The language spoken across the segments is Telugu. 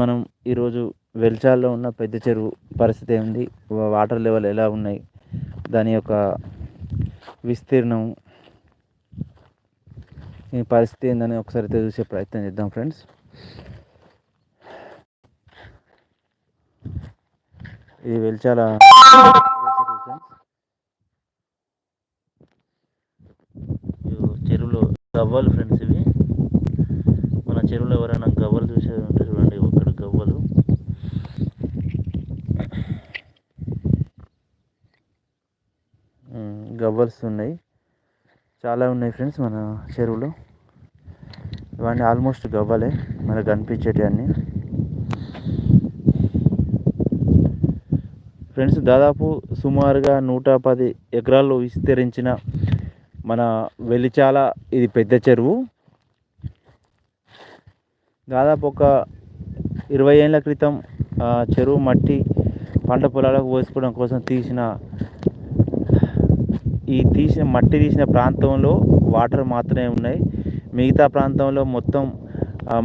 మనం ఈరోజు వెల్చాల్లో ఉన్న పెద్ద చెరువు పరిస్థితి ఏంది వాటర్ లెవెల్ ఎలా ఉన్నాయి? దాని యొక్క విస్తీర్ణం ఈ పరిస్థితి ఏందని ఒకసారి చూసే ప్రయత్నం చేద్దాం ఫ్రెండ్స్. ఇది వెల్చాల చెరువులో గవ్వలు ఫ్రెండ్స్ ఇవి. మన చెరువులో ఎవరైనా గవ్వలు చూసే ఉంటే చూడండి ఒకటి గవ్వలు గవ్వల్స్ ఉన్నాయి. చాలా ఉన్నాయి ఫ్రెండ్స్ మన చెరువులో. ఇవన్నీ ఆల్మోస్ట్ గవ్వలే. మనకు కనిపించేటి అన్ని. ఫ్రెండ్స్ దాదాపు సుమారుగా నూట పది ఎకరాల్లో విస్తరించిన మన వెలిచాల ఇది పెద్ద చెరువు. దాదాపు ఒక ఇరవై ఏళ్ళ క్రితం చెరువు మట్టి పంట పొలాలకు పోసుకోవడం కోసం తీసిన ఈ తీసిన మట్టి తీసిన ప్రాంతంలో వాటర్ మాత్రమే ఉన్నాయి. మిగతా ప్రాంతంలో మొత్తం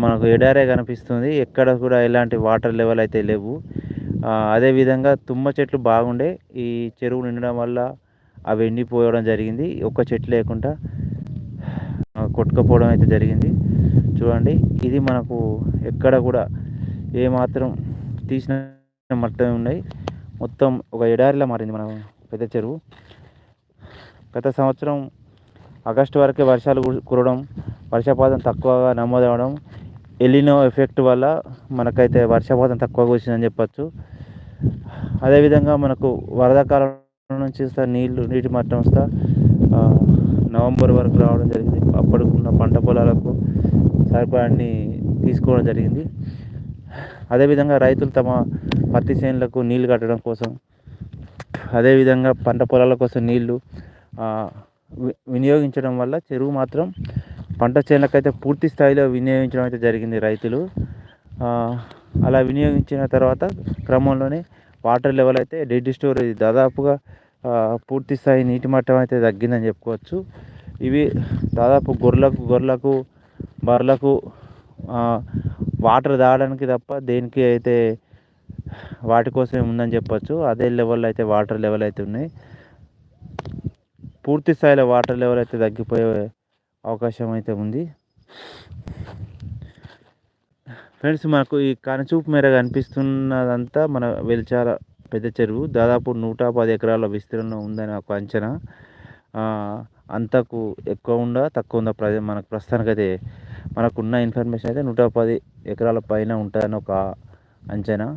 మనకు ఎడారే కనిపిస్తుంది. ఎక్కడ కూడా ఎలాంటి వాటర్ లెవెల్ అయితే లేవు. అదేవిధంగా తుమ్మ చెట్లు బాగుండే. ఈ చెరువు నిండడం వల్ల అవి ఎండిపోవడం జరిగింది. ఒక్క చెట్టు లేకుండా కొట్టుకపోవడం అయితే జరిగింది. చూడండి ఇది మనకు ఎక్కడ కూడా ఏమాత్రం తీసిన మట్టమే ఉన్నాయి. మొత్తం ఒక ఎడారిలా మారింది మన పెద్ద చెరువు. గత సంవత్సరం ఆగస్టు వరకే వర్షాలు కురవడం వర్షపాతం తక్కువగా నమోదవడం ఎలినో ఎఫెక్ట్ వల్ల మనకైతే వర్షపాతం తక్కువగా వచ్చిందని చెప్పచ్చు. అదేవిధంగా మనకు వరదకాలం నుంచి నీళ్ళు నీళ్ళు నీటి మట్టం వస్తా నవంబర్ వరకు రావడం జరిగింది. అప్పటికున్న పంట పొలాలకు సరిపడాన్ని తీసుకోవడం జరిగింది. అదేవిధంగా రైతులు తమ పత్తి చేనులకు నీళ్ళు కట్టడం కోసం అదేవిధంగా పంట పొలాల కోసం నీళ్ళు వినియోగించడం వల్ల చెరువు మాత్రం పంట చేనులకైతే పూర్తి స్థాయిలో వినియోగించడం అయితే జరిగింది రైతులు. అలా వినియోగించిన తర్వాత క్రమంలోనే వాటర్ లెవెల్ అయితే డెడ్ స్టోరేజ్ దాదాపుగా పూర్తి స్థాయి నీటి మట్టం అయితే తగ్గిందని చెప్పుకోవచ్చు. ఇవి దాదాపు గొర్రెలకు గొర్రెలకు బర్రెలకు వాటర్ తాగడానికి తప్ప దేనికి అయితే వాటి కోసమే ఉందని చెప్పచ్చు. అదే లెవెల్లో అయితే వాటర్ లెవెల్ అయితే ఉన్నాయి. పూర్తి స్థాయిలో వాటర్ లెవెల్ అయితే తగ్గిపోయే అవకాశం అయితే ఉంది. ఫ్రెండ్స్ మనకు ఈ కనచూపు మేర కనిపిస్తున్నదంతా మన వెలిచాల పెద్ద చెరువు. దాదాపు నూట పది ఎకరాల విస్తీర్ణం ఉందని ఒక అంచనా. అంతకు ఎక్కువ ఉందా తక్కువ ఉందా ప్రజ మనకు ప్రస్తుతానికైతే మనకున్న ఇన్ఫర్మేషన్ అయితే నూట పది ఎకరాల పైన ఉంటుందని ఒక అంచనా.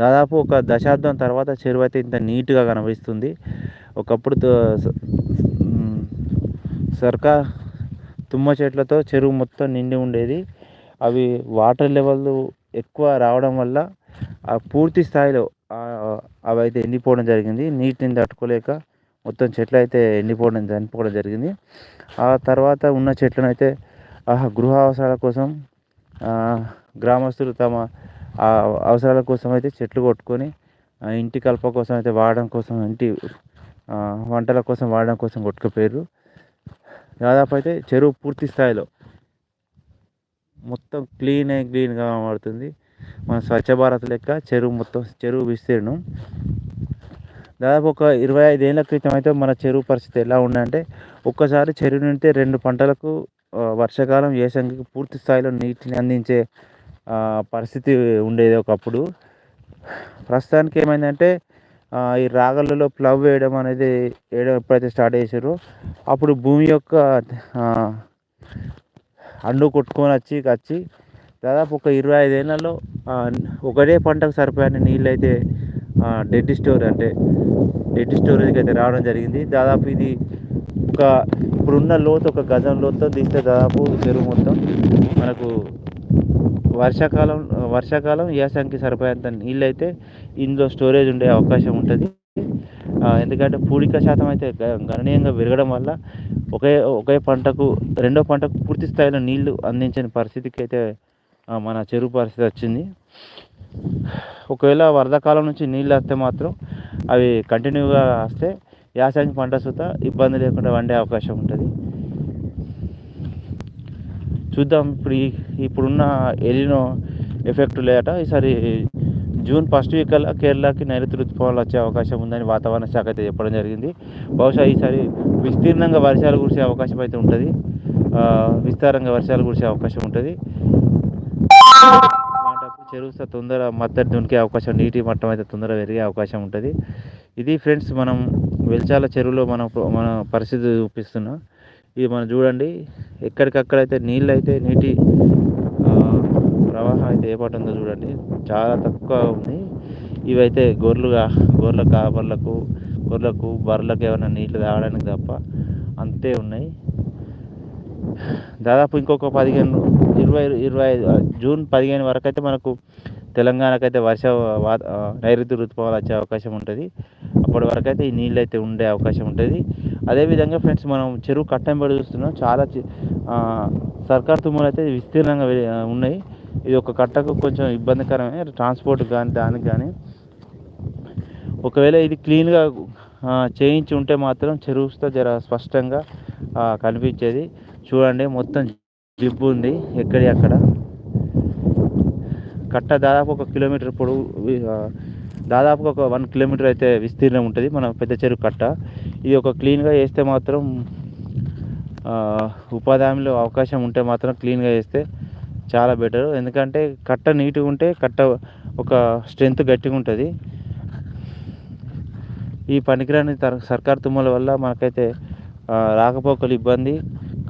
దాదాపు ఒక దశాబ్దం తర్వాత చెరువు అయితే ఇంత నీట్గా కనిపిస్తుంది. ఒకప్పుడు సర్కా తుమ్మ చెట్లతో చెరువు మొత్తం నిండి ఉండేది. అవి వాటర్ లెవెల్ ఎక్కువ రావడం వల్ల ఆ పూర్తి స్థాయిలో అవి అయితే ఎండిపోవడం జరిగింది. నీటిని తట్టుకోలేక మొత్తం చెట్లు అయితే ఎండిపోవడం చనిపోవడం జరిగింది. ఆ తర్వాత ఉన్న చెట్లను అయితే గృహ అవసరాల కోసం గ్రామస్తులు తమ అవసరాల కోసం అయితే చెట్లు కొట్టుకొని ఇంటి కలప కోసం అయితే వాడడం కోసం ఇంటి వంటల కోసం వాడడం కోసం కొట్టుకుపోయారు దాదాపు అయితే చెరువు పూర్తి స్థాయిలో మొత్తం క్లీన్ అయి క్లీన్గా మారుతుంది. మన స్వచ్ఛ భారత్ లెక్క చెరువు మొత్తం చెరువు విస్తీర్ణం. దాదాపు ఒక ఇరవై ఐదు ఏళ్ళ క్రితం అయితే మన చెరువు పరిస్థితి ఎలా ఉందంటే ఒక్కసారి చెరువు నిండితే రెండు పంటలకు వర్షాకాలం ఏసంగికి పూర్తి స్థాయిలో నీటిని అందించే పరిస్థితి ఉండేది ఒకప్పుడు. ప్రస్తుతానికి ఏమైందంటే ఈ రాగలలో ప్లవ్ వేయడం అనేది వేయడం ఎప్పుడైతే స్టార్ట్ చేసారో అప్పుడు భూమి యొక్క అండు కొట్టుకొని వచ్చి వచ్చి దాదాపు ఒక ఇరవై ఐదు ఏళ్ళలో ఒకటే పంటకు సరిపోయిన నీళ్ళు అయితే డెడ్ స్టోర్ అంటే డెడ్ స్టోరేజ్కి అయితే రావడం జరిగింది. దాదాపు ఇది ఒక ఇప్పుడున్న లోతు ఒక గజం లోతుతో తీస్తే దాదాపు చెరువు మొత్తం మనకు వర్షాకాలం వర్షాకాలం యాసంగి సరిపోయేంత నీళ్ళు అయితే ఇందులో స్టోరేజ్ ఉండే అవకాశం ఉంటుంది. ఎందుకంటే పూడిక శాతం అయితే గణనీయంగా పెరగడం వల్ల ఒకే ఒకే పంటకు రెండో పంటకు పూర్తి స్థాయిలో నీళ్ళు అందించని పరిస్థితికి అయితే మన చెరువు పరిస్థితి వచ్చింది. ఒకవేళ వరదకాలం నుంచి నీళ్ళు వస్తే మాత్రం అవి కంటిన్యూగా వస్తే యాసంగి పంట సుత ఇబ్బంది లేకుండా వండే అవకాశం ఉంటుంది. చూద్దాం. ఇప్పుడు ఇప్పుడున్న ఎలినో ఎఫెక్ట్ లేట. ఈసారి జూన్ ఫస్ట్ వీక్ కల్లా కేరళకి నైరుతి ఋతుపవనాలు వచ్చే అవకాశం ఉందని వాతావరణ శాఖ అయితే చెప్పడం జరిగింది. బహుశా ఈసారి విస్తీర్ణంగా వర్షాలు కురిసే అవకాశం అయితే ఉంటుంది. విస్తారంగా వర్షాలు కురిసే అవకాశం ఉంటుంది. అలాంటప్పుడు చెరువు తొందర మద్దతు దునికే అవకాశం నీటి మట్టం అయితే తొందర పెరిగే అవకాశం ఉంటుంది. ఇది ఫ్రెండ్స్ మనం వెల్చాల చెరువులో మనం మన పరిస్థితి చూపిస్తున్నాం. ఇది మనం చూడండి. ఎక్కడికక్కడైతే నీళ్ళు అయితే నీటి ప్రవాహం అయితే ఏ ఉందో చూడండి. చాలా తక్కువ ఉంది. ఇవైతే గొర్రెలుగా గొర్రెల కాపర్లకు గొర్రెలకు బర్రెలకు ఏమైనా నీళ్ళు తాగడానికి తప్ప అంతే ఉన్నాయి. దాదాపు ఇంకొక పదిహేను ఇరవై ఇరవై జూన్ పదిహేను వరకు అయితే మనకు తెలంగాణకైతే వర్ష నైరుతి ఋతుపవనాలు వచ్చే అవకాశం ఉంటుంది. అప్పటి వరకు అయితే ఈ నీళ్ళు అయితే ఉండే అవకాశం ఉంటుంది. అదేవిధంగా ఫ్రెండ్స్ మనం చెరువు కట్టంబడి చూస్తున్నాం. చాలా సర్కార్ తుమ్ములు అయితే విస్తీర్ణంగా ఉన్నాయి. ఇది ఒక కట్టకు కొంచెం ఇబ్బందికరమే. ట్రాన్స్పోర్ట్ కానీ దానికి కానీ ఒకవేళ ఇది క్లీన్గా చేయించి ఉంటే మాత్రం చెరువుతో జర స్పష్టంగా కనిపించేది. చూడండి మొత్తం జిబ్బు ఉంది. ఎక్కడి అక్కడ? కట్ట దాదాపు ఒక కిలోమీటర్ పొడవు దాదాపు ఒక వన్ కిలోమీటర్ అయితే విస్తీర్ణం ఉంటుంది మన పెద్ద చెరువు కట్ట. ఇది ఒక క్లీన్గా వేస్తే మాత్రం ఉపాధి హామీలో అవకాశం ఉంటే మాత్రం క్లీన్గా వేస్తే చాలా బెటర్. ఎందుకంటే కట్ట నీట్గా ఉంటే కట్ట ఒక స్ట్రెంత్ గట్టిగా ఉంటుంది. ఈ పనికిరాని సర్కార్ తుమ్మల వల్ల మనకైతే రాకపోకలు ఇబ్బంది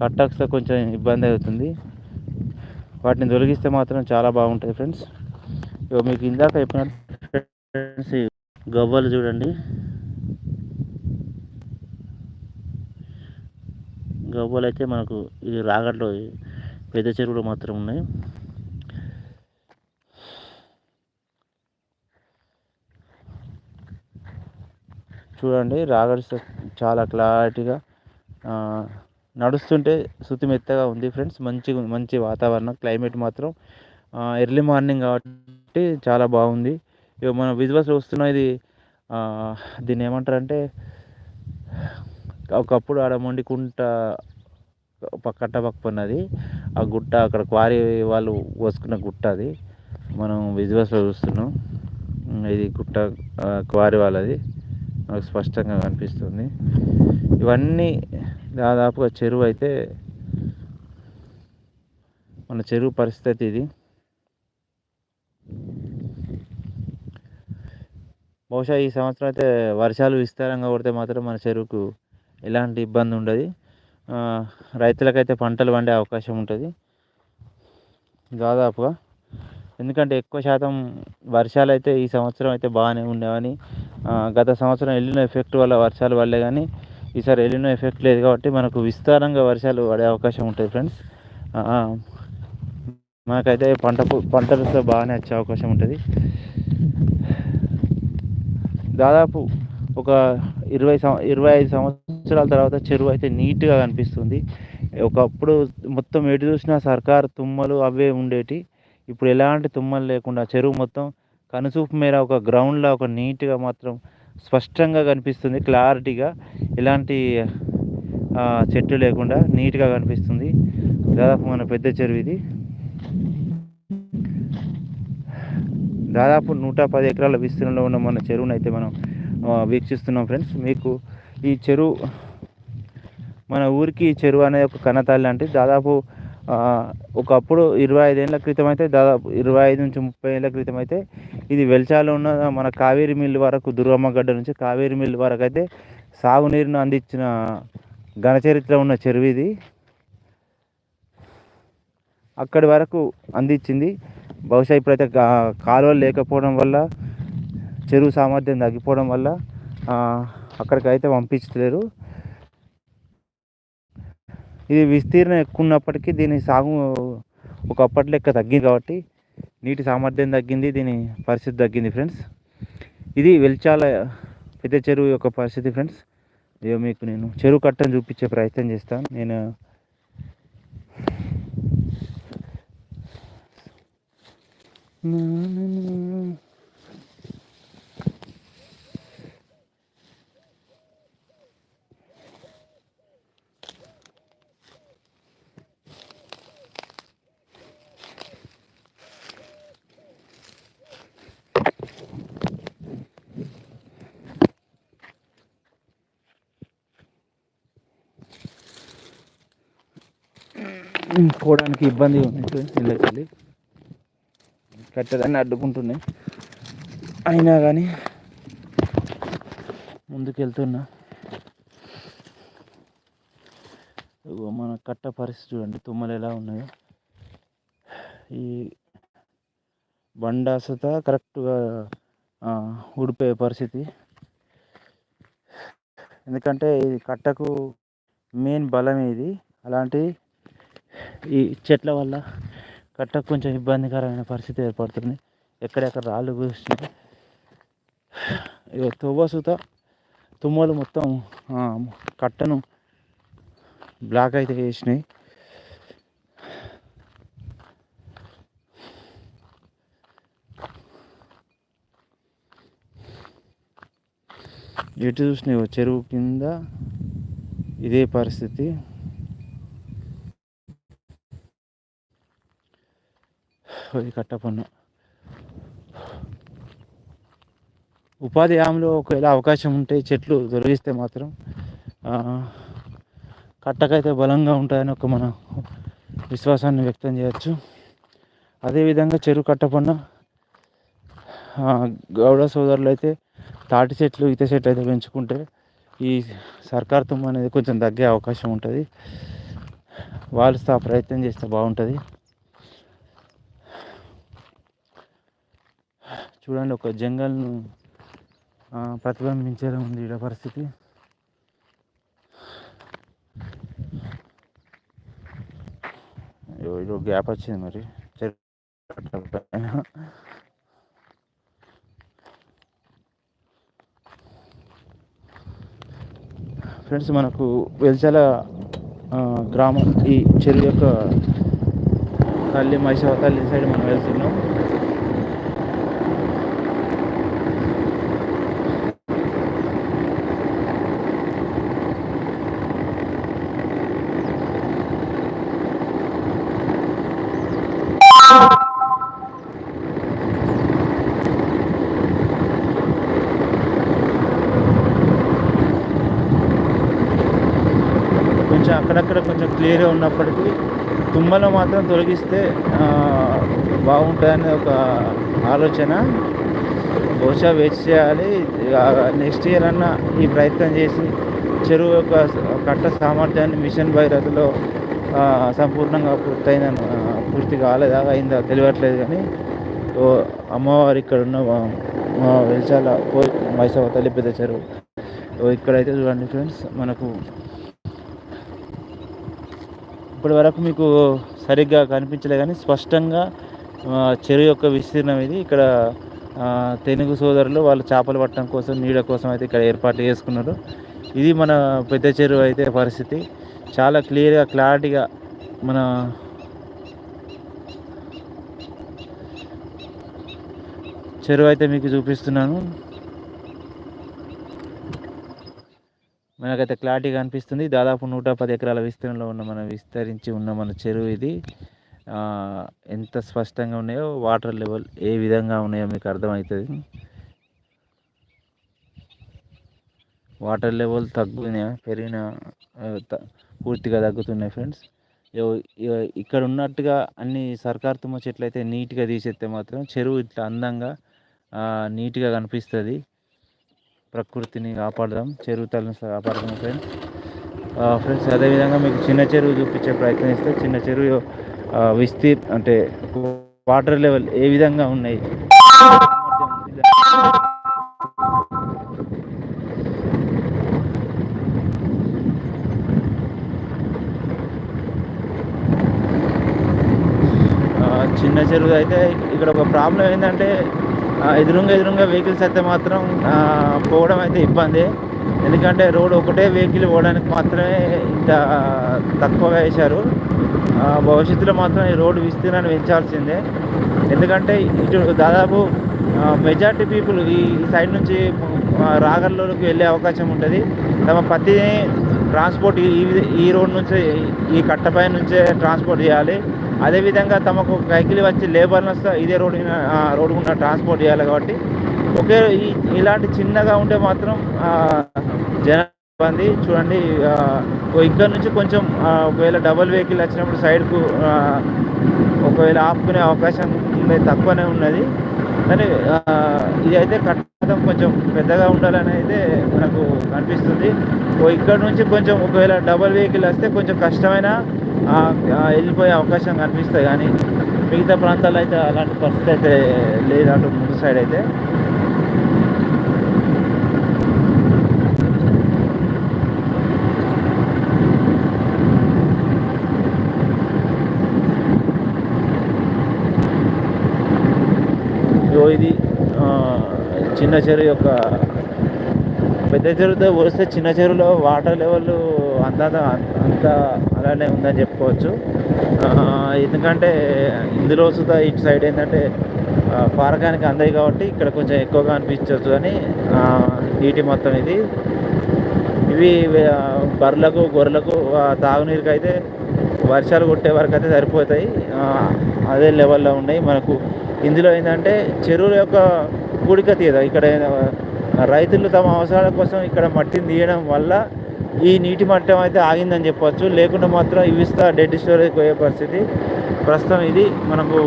కట్టకు కొంచెం ఇబ్బంది అవుతుంది. వాటిని తొలగిస్తే మాత్రం చాలా బాగుంటాయి ఫ్రెండ్స్. ఇక మీకు ఇందాక చెప్పిన ఫ్రెండ్స్ గవ్వలు చూడండి. గవ్వలు అయితే మనకు ఇది రాగట్లో పెద్ద చెరువులు మాత్రం ఉన్నాయి. చూడండి రాగడి చాలా క్లారిటీగా నడుస్తుంటే శృతి మెత్తగా ఉంది ఫ్రెండ్స్. మంచి మంచి వాతావరణం క్లైమేట్ మాత్రం ఎర్లీ మార్నింగ్ కాబట్టి చాలా బాగుంది. ఇక మన విజువల్స్ వస్తున్న ఇది దీన్ని ఏమంటారంటే ఒకప్పుడు ఆడ మొండికుంట పక్క పక్కన్నది ఆ గుట్ట అక్కడ క్వారీ వాళ్ళు పోసుకున్న గుట్ట అది. మనం విజువల్స్లో చూస్తున్నాం. ఇది గుట్ట క్వారీ వాళ్ళది. మనకు స్పష్టంగా కనిపిస్తుంది. ఇవన్నీ దాదాపుగా చెరువు అయితే మన చెరువు పరిస్థితి ఇది. బహుశా ఈ సంవత్సరం అయితే వర్షాలు విస్తారంగా కొడితే మాత్రం మన చెరువుకు ఎలాంటి ఇబ్బంది ఉండదు. రైతులకైతే పంటలు పండే అవకాశం ఉంటుంది. దాదాపుగా ఎందుకంటే ఎక్కువ శాతం వర్షాలు అయితే ఈ సంవత్సరం అయితే బాగానే ఉండేవని గత సంవత్సరం వెళ్ళిన ఎఫెక్ట్ వల్ల వర్షాలు వల్లే కానీ ఈసారి ఎలినో ఎఫెక్ట్ లేదు కాబట్టి మనకు విస్తారంగా వర్షాలు పడే అవకాశం ఉంటుంది ఫ్రెండ్స్. మనకైతే పంట పంటలతో బాగానే వచ్చే అవకాశం ఉంటుంది. దాదాపు ఒక ఇరవై సం ఇరవై ఐదు సంవత్సరాల తర్వాత చెరువు అయితే నీట్గా కనిపిస్తుంది. ఒకప్పుడు మొత్తం ఎటు చూసినా సర్కార్ తుమ్మలు అవే ఉండేటి. ఇప్పుడు ఎలాంటి తుమ్మలు లేకుండా చెరువు మొత్తం కనుచూపు మేర ఒక గ్రౌండ్లో ఒక నీట్గా మాత్రం స్పష్టంగా కనిపిస్తుంది క్లారిటీగా. ఎలాంటి చెట్టు లేకుండా నీట్గా కనిపిస్తుంది. దాదాపు మన పెద్ద చెరువు ఇది దాదాపు నూట పది ఎకరాల విస్తీర్ణంలో ఉన్న మన చెరువును అయితే మనం వీక్షిస్తున్నాం ఫ్రెండ్స్. మీకు ఈ చెరువు మన ఊరికి చెరువు అనేది ఒక కన్నతల్లి లాంటిది. దాదాపు ఒకప్పుడు ఇరవై ఐదేళ్ళ క్రితం అయితే దాదాపు ఇరవై ఐదు నుంచి ముప్పై ఏళ్ళ క్రితం అయితే ఇది వెల్చాలో ఉన్న మన కావేరి మిల్లు వరకు దుర్గమ్మ గడ్డ నుంచి కావేరి మిల్లు వరకు అయితే సాగునీరును అందించిన ఘనచరిత్ర ఉన్న చెరువు ఇది అక్కడి వరకు అందించింది. బహుశా ఇప్పుడైతే కాలువలు లేకపోవడం వల్ల చెరువు సామర్థ్యం తగ్గిపోవడం వల్ల అక్కడికైతే పంపించలేరు. ఇది విస్తీర్ణం ఎక్కువ ఉన్నప్పటికీ దీని సాగు ఒకప్పటి లెక్క తగ్గింది కాబట్టి నీటి సామర్థ్యం తగ్గింది దీని పరిస్థితి తగ్గింది ఫ్రెండ్స్ ఇది వెల్చాల పెద్ద చెరువు యొక్క పరిస్థితి ఫ్రెండ్స్ ఇదో మీకు నేను చెరువు కట్టను చూపించే ప్రయత్నం చేస్తాను. నేను పోవడానికి ఇబ్బంది ఉంది ఫ్రెండ్స్ కట్టెలన్నీ అడ్డుకుంటున్నాయి అయినా కానీ ముందుకెళ్తున్నా. మన కట్ట పరిస్థితి చూడండి తుమ్మలు ఎలా ఉన్నాయో. ఈ బండాసత కరెక్ట్గా ఊడిపోయే పరిస్థితి. ఎందుకంటే ఇది కట్టకు మెయిన్ బలం ఇది అలాంటి ఈ చెట్ల వల్ల కట్ట కొంచెం ఇబ్బందికరమైన పరిస్థితి ఏర్పడుతుంది. ఎక్కడెక్కడ రాళ్ళు కూర్చున్నాయి ఇక తువ్వసుత తుమ్మలు మొత్తం కట్టను బ్లాక్ అయితే చేసినాయి. ఎటు చూసినాయి చెరువు కింద ఇదే పరిస్థితి. అది కట్టపన్ను ఉపాధి హామీలో ఒకవేళ అవకాశం ఉంటే చెట్లు తొలగిస్తే మాత్రం కట్టకైతే బలంగా ఉంటాయని ఒక మన విశ్వాసాన్ని వ్యక్తం చేయొచ్చు. అదేవిధంగా చెరువు కట్టపన్న గౌడ సోదరులు అయితే తాటి చెట్లు ఈత చెట్లు అయితే పెంచుకుంటే ఈ సర్కార్ తుమ్మ అనేది కొంచెం తగ్గే అవకాశం ఉంటుంది. వాళ్ళు ఆ ప్రయత్నం చేస్తే బాగుంటుంది. చూడండి ఒక జంగల్ను ప్రతిబింబించేలా ఉంది ఇక్కడ పరిస్థితి. ఇదో గ్యాప్ వచ్చింది మరి. ఫ్రెండ్స్ మనకు వెల్చాల గ్రామం ఈ చెరువు యొక్క తల్లి మైసవ తల్లి సైడ్ మనం వెళ్తున్నాం కొంచెం అక్కడక్కడ కొంచెం క్లియర్గా ఉన్నప్పటికీ తుమ్మలు మాత్రం తొలగిస్తే బాగుంటుందని ఒక ఆలోచన. బహుశా వేచి చేయాలి. నెక్స్ట్ ఇయర్ అన్న ఈ ప్రయత్నం చేసి చెరువు యొక్క కట్ట సామర్థ్యాన్ని మిషన్ భైరథలో సంపూర్ణంగా పూర్తయిందని పూర్తి కాలేదా? అయిందా? తెలియట్లేదు కానీ అమ్మవారు ఇక్కడ ఉన్న వెలిచాల పోయి మైసవ తల్లి పెద్ద చెరువు. ఇక్కడైతే చూడండి ఫ్రెండ్స్ మనకు ఇప్పటి వరకు మీకు సరిగ్గా కనిపించలే కానీ స్పష్టంగా చెరువు యొక్క విస్తీర్ణం ఇది. ఇక్కడ తెలుగు సోదరులు వాళ్ళు చేపలు పట్టడం కోసం నీడ కోసం అయితే ఇక్కడ ఏర్పాటు చేసుకున్నారు. ఇది మన పెద్ద చెరువు అయితే పరిస్థితి. చాలా క్లియర్గా క్లారిటీగా మన చెరువు అయితే మీకు చూపిస్తున్నాను. మనకైతే క్లారిటీగా అనిపిస్తుంది. దాదాపు నూట పది ఎకరాల విస్తీర్ణంలో ఉన్న మన విస్తరించి ఉన్న మన చెరువు ఇది. ఎంత స్పష్టంగా ఉన్నాయో వాటర్ లెవెల్ ఏ విధంగా ఉన్నాయో మీకు అర్థమవుతుంది. వాటర్ లెవెల్ తగ్గిన పెరిగిన పూర్తిగా తగ్గుతున్నాయి ఫ్రెండ్స్. ఇక్కడ ఉన్నట్టుగా అన్ని సర్కార్తుమ్మ చెట్లు అయితే నీట్గా తీసేస్తే మాత్రం చెరువు ఇట్లా అందంగా నీట్గా కనిపిస్తుంది. ప్రకృతిని కాపాడదాం చెరువు తలను కాపాడదాం ఫ్రెండ్స్ ఫ్రెండ్స్ అదేవిధంగా మీకు చిన్న చెరువు చూపించే ప్రయత్నం చిన్న చెరువు విస్తీర్ అంటే వాటర్ లెవెల్ ఏ విధంగా ఉన్నాయి? చిన్న చెరువు అయితే ఇక్కడ ఒక ప్రాబ్లం ఏంటంటే ఎదురుగా ఎదురుగా వెహికల్స్ అయితే మాత్రం పోవడం అయితే ఇబ్బంది. ఎందుకంటే రోడ్ ఒకటే వెహికల్ పోవడానికి మాత్రమే ఇంత తక్కువగా వేశారు. భవిష్యత్తులో మాత్రం ఈ రోడ్డు విస్తీర్ణాన్ని పెంచాల్సిందే. ఎందుకంటే ఇటు దాదాపు మెజార్టీ పీపుల్ ఈ సైడ్ నుంచి రాగల్లోకి వెళ్ళే అవకాశం ఉంటుంది. తమ పత్తిని ట్రాన్స్పోర్ట్ ఈ ఈ రోడ్ నుంచి ఈ కట్టపై నుంచే ట్రాన్స్పోర్ట్ చేయాలి. అదేవిధంగా తమకు కైకిలి వచ్చి లేబర్లు ఇదే రోడ్డు రోడ్డు గుండా ట్రాన్స్పోర్ట్ చేయాలి కాబట్టి ఒకే ఇలాంటి చిన్నగా ఉంటే మాత్రం జన ఇబ్బంది. చూడండి ఓ ఇక్కడ నుంచి కొంచెం ఒకవేళ డబల్ వెహికల్ వచ్చినప్పుడు సైడ్కు ఒకవేళ ఆపుకునే అవకాశం ఉండే తక్కువనే ఉన్నది. కానీ ఇదైతే ఇది అయితే కట్టడం కొంచెం పెద్దగా ఉండాలని అయితే మనకు కనిపిస్తుంది ఓ ఇక్కడ నుంచి కొంచెం ఒకవేళ డబల్ వెహికల్ వస్తే కొంచెం కష్టమైన వెళ్ళిపోయే అవకాశం కనిపిస్తాయి కానీ మిగతా ప్రాంతాల్లో అయితే అలాంటి పరిస్థితి అయితే లేదు అటు ముందు సైడ్ అయితే. ఇది చిన్న చెరువు యొక్క పెద్ద చెరువుతో పోలిస్తే చిన్న చెరువులో వాటర్ లెవెల్ అంత అంత అలానే ఉందని చెప్పుకోవచ్చు. ఎందుకంటే ఇందులో సుతా ఇటు సైడ్ ఏంటంటే పారకానికి అందాయి కాబట్టి ఇక్కడ కొంచెం ఎక్కువగా అనిపించవచ్చు కానీ నీటి మొత్తం ఇది. ఇవి బర్రెలకు గొర్రెలకు ఆ, తాగునీరుకి అయితే వర్షాలు కొట్టే వరకు అయితే సరిపోతాయి. అదే లెవెల్లో ఉన్నాయి. మనకు ఇందులో ఏంటంటే చెరువుల యొక్క కూడిక తీయదు ఇక్కడ రైతులు తమ అవసరాల కోసం ఇక్కడ మట్టిని తీయడం వల్ల ఈ నీటి మట్టం అయితే ఆగిందని చెప్పొచ్చు. లేకుండా మాత్రం ఇవిస్తా డెడ్ స్టోరేజ్ పోయే పరిస్థితి. ప్రస్తుతం ఇది మనకు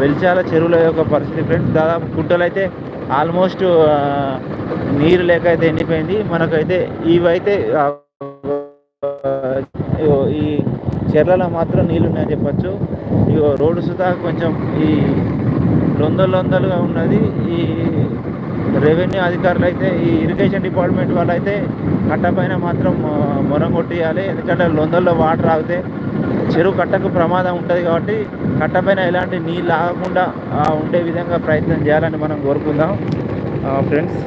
వెలిచాల చెరువుల యొక్క పరిస్థితి ఫ్రెండ్స్. దాదాపు గుంటలు అయితే ఆల్మోస్ట్ నీరు లేక అయితే ఎండిపోయింది. మనకైతే ఇవైతే ఈ చెర్లలో మాత్రం నీళ్ళు ఉన్నాయని చెప్పచ్చు. ఇగో రోడ్డు సుధా కొంచెం ఈ లొందలు లొందలుగా ఉన్నది. ఈ రెవెన్యూ అధికారులు అయితే ఈ ఇరిగేషన్ డిపార్ట్మెంట్ వాళ్ళు అయితే కట్ట పైన మాత్రం మొరం కొట్టేయాలి. ఎందుకంటే లొందల్లో వాటర్ ఆగితే చెరువు కట్టకు ప్రమాదం ఉంటుంది కాబట్టి కట్ట పైన ఎలాంటి నీళ్ళు ఆగకుండా ఉండే విధంగా ప్రయత్నం చేయాలని మనం కోరుకుందాం. ఫ్రెండ్స్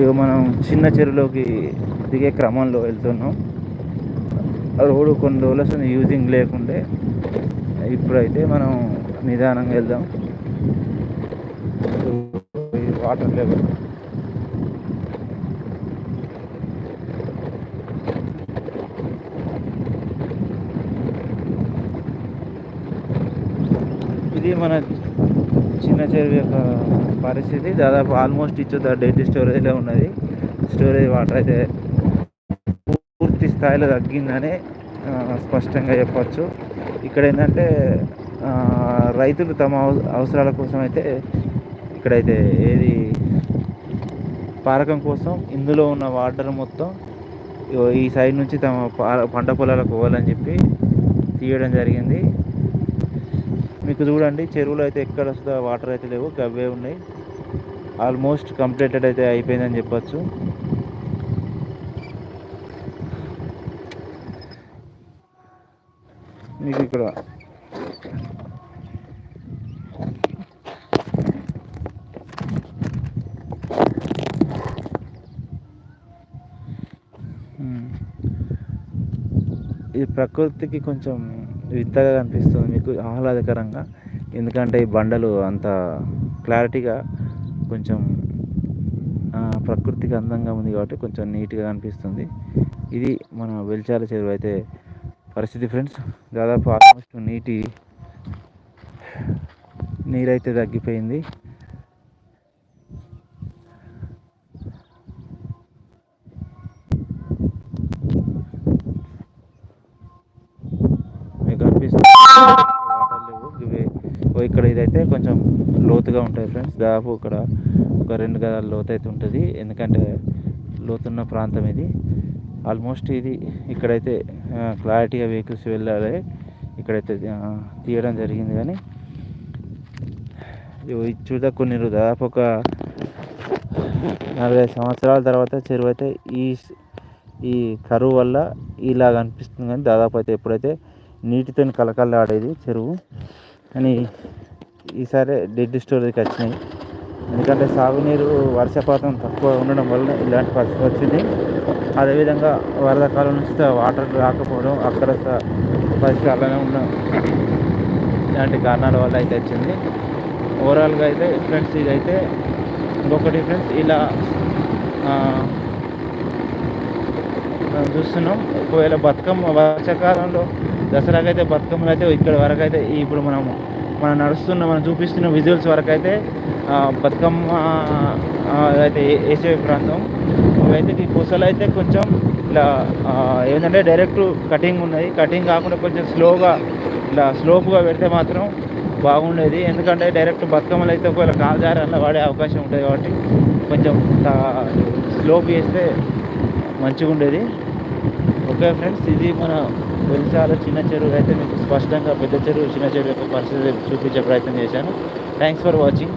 ఇక మనం చిన్న చెరువులోకి దిగే క్రమంలో వెళ్తున్నాం. ఆ రోడ్డు కొన్ని రోజులు అసలు యూజింగ్ లేకుండే ఇప్పుడైతే మనం నిదానంగా వెళ్దాం. Water level. ఇది మన చిన్న చెరువు యొక్క పరిస్థితి. దాదాపు ఆల్మోస్ట్ ఇచ్చు డైలీ స్టోరేజ్లో ఉన్నది. స్టోరేజ్ వాటర్ అయితే పూర్తి స్థాయిలో తగ్గిందని స్పష్టంగా చెప్పచ్చు. ఇక్కడ ఏంటంటే రైతులు తమ అవసరాల కోసం అయితే ఇక్కడైతే ఏది పారకం కోసం ఇందులో ఉన్న వాటర్ మొత్తం ఈ సైడ్ నుంచి తమ పంట పొలాలకు పోవాలని చెప్పి తీయడం జరిగింది. మీకు చూడండి చెరువులో అయితే ఎక్కడ వస్తుందో వాటర్ అయితే లేవు గవ్వే ఉన్నాయి. ఆల్మోస్ట్ కంప్లీటెడ్ అయితే అయిపోయిందని చెప్పచ్చు. మీకు ఇక్కడ ఈ ప్రకృతికి కొంచెం వింతగా కనిపిస్తుంది. మీకు ఆహ్లాదకరంగా. ఎందుకంటే ఈ బండలు అంత క్లారిటీగా కొంచెం ప్రకృతికి అందంగా ఉంది కాబట్టి కొంచెం నీట్గా కనిపిస్తుంది. ఇది మన వెల్చాల చెరువు అయితే పరిస్థితి ఫ్రెండ్స్. దాదాపు ఆల్మోస్ట్ నీటి నీరైతే తగ్గిపోయింది మీకు కనిపిస్తుంది వాటర్ లేవు. ఇవి ఇక్కడ ఇదైతే కొంచెం లోతుగా ఉంటాయి ఫ్రెండ్స్ దాదాపు ఇక్కడ ఒక రెండు గదాల లోతు అయితే ఉంటుంది. ఎందుకంటే లోతున్న ప్రాంతం ఇది. ఆల్మోస్ట్ ఇది ఇక్కడైతే క్లారిటీగా వెహికల్స్ వెళ్ళాలి. ఇక్కడైతే తీయడం జరిగింది కానీ ఇవి ఇది చూద్దా కొన్ని దాదాపు ఒక నలభై సంవత్సరాల తర్వాత చెరువు అయితే ఈ ఈ కరువు వల్ల ఇలాగ అనిపిస్తుంది కానీ దాదాపు అయితే ఎప్పుడైతే నీటితో కలకల్లాడేది చెరువు. కానీ ఈసారి డెడ్ స్టోరేజ్కి వచ్చినాయి. ఎందుకంటే సాగునీరు వర్షపాతం తక్కువ ఉండడం వల్ల ఇలాంటి పరిస్థితి వచ్చింది. అదేవిధంగా వరద కాలం నుంచి వాటర్ రాకపోవడం అక్కడ స- పరిస్థితి అలానే ఉన్న ఇలాంటి కారణాల వల్ల అయితే వచ్చింది. ఓవరాల్గా అయితే ఫ్రెండ్స్ ఇదైతే ఇంకొకటి ఫ్రెండ్స్ ఇలా మనం చూస్తున్నాం. ఒకవేళ బతుకమ్మ వర్షాకాలంలో దసరాకైతే బతుకమ్మలు అయితే ఇక్కడ వరకు అయితే ఇప్పుడు మనము మనం నడుస్తున్న మనం చూపిస్తున్న విజువల్స్ వరకు అయితే బతుకమ్మ అయితే ఏ- ప్రాంతం. ఇవైతే ఈ పూసలు అయితే కొంచెం ఇలా ఏంటంటే డైరెక్ట్ కటింగ్ ఉన్నది కటింగ్ కాకుండా కొంచెం స్లోగా ఇలా స్లోప్గా పెడితే మాత్రం బాగుండేది. ఎందుకంటే డైరెక్ట్ బతుకమ్మలు అయితే ఒకవేళ కాల్జారల్లో వాడే అవకాశం ఉంటుంది కాబట్టి కొంచెం స్లోప్ చేస్తే మంచిగా ఉండేది ఓకే ఫ్రెండ్స్ ఇది మన వెలిసాల చిన్న చెరువు అయితే మీకు స్పష్టంగా పెద్ద చెరువు చిన్న చెరువు యొక్క పరిస్థితి చూపించే ప్రయత్నం చేశాను. Thanks for watching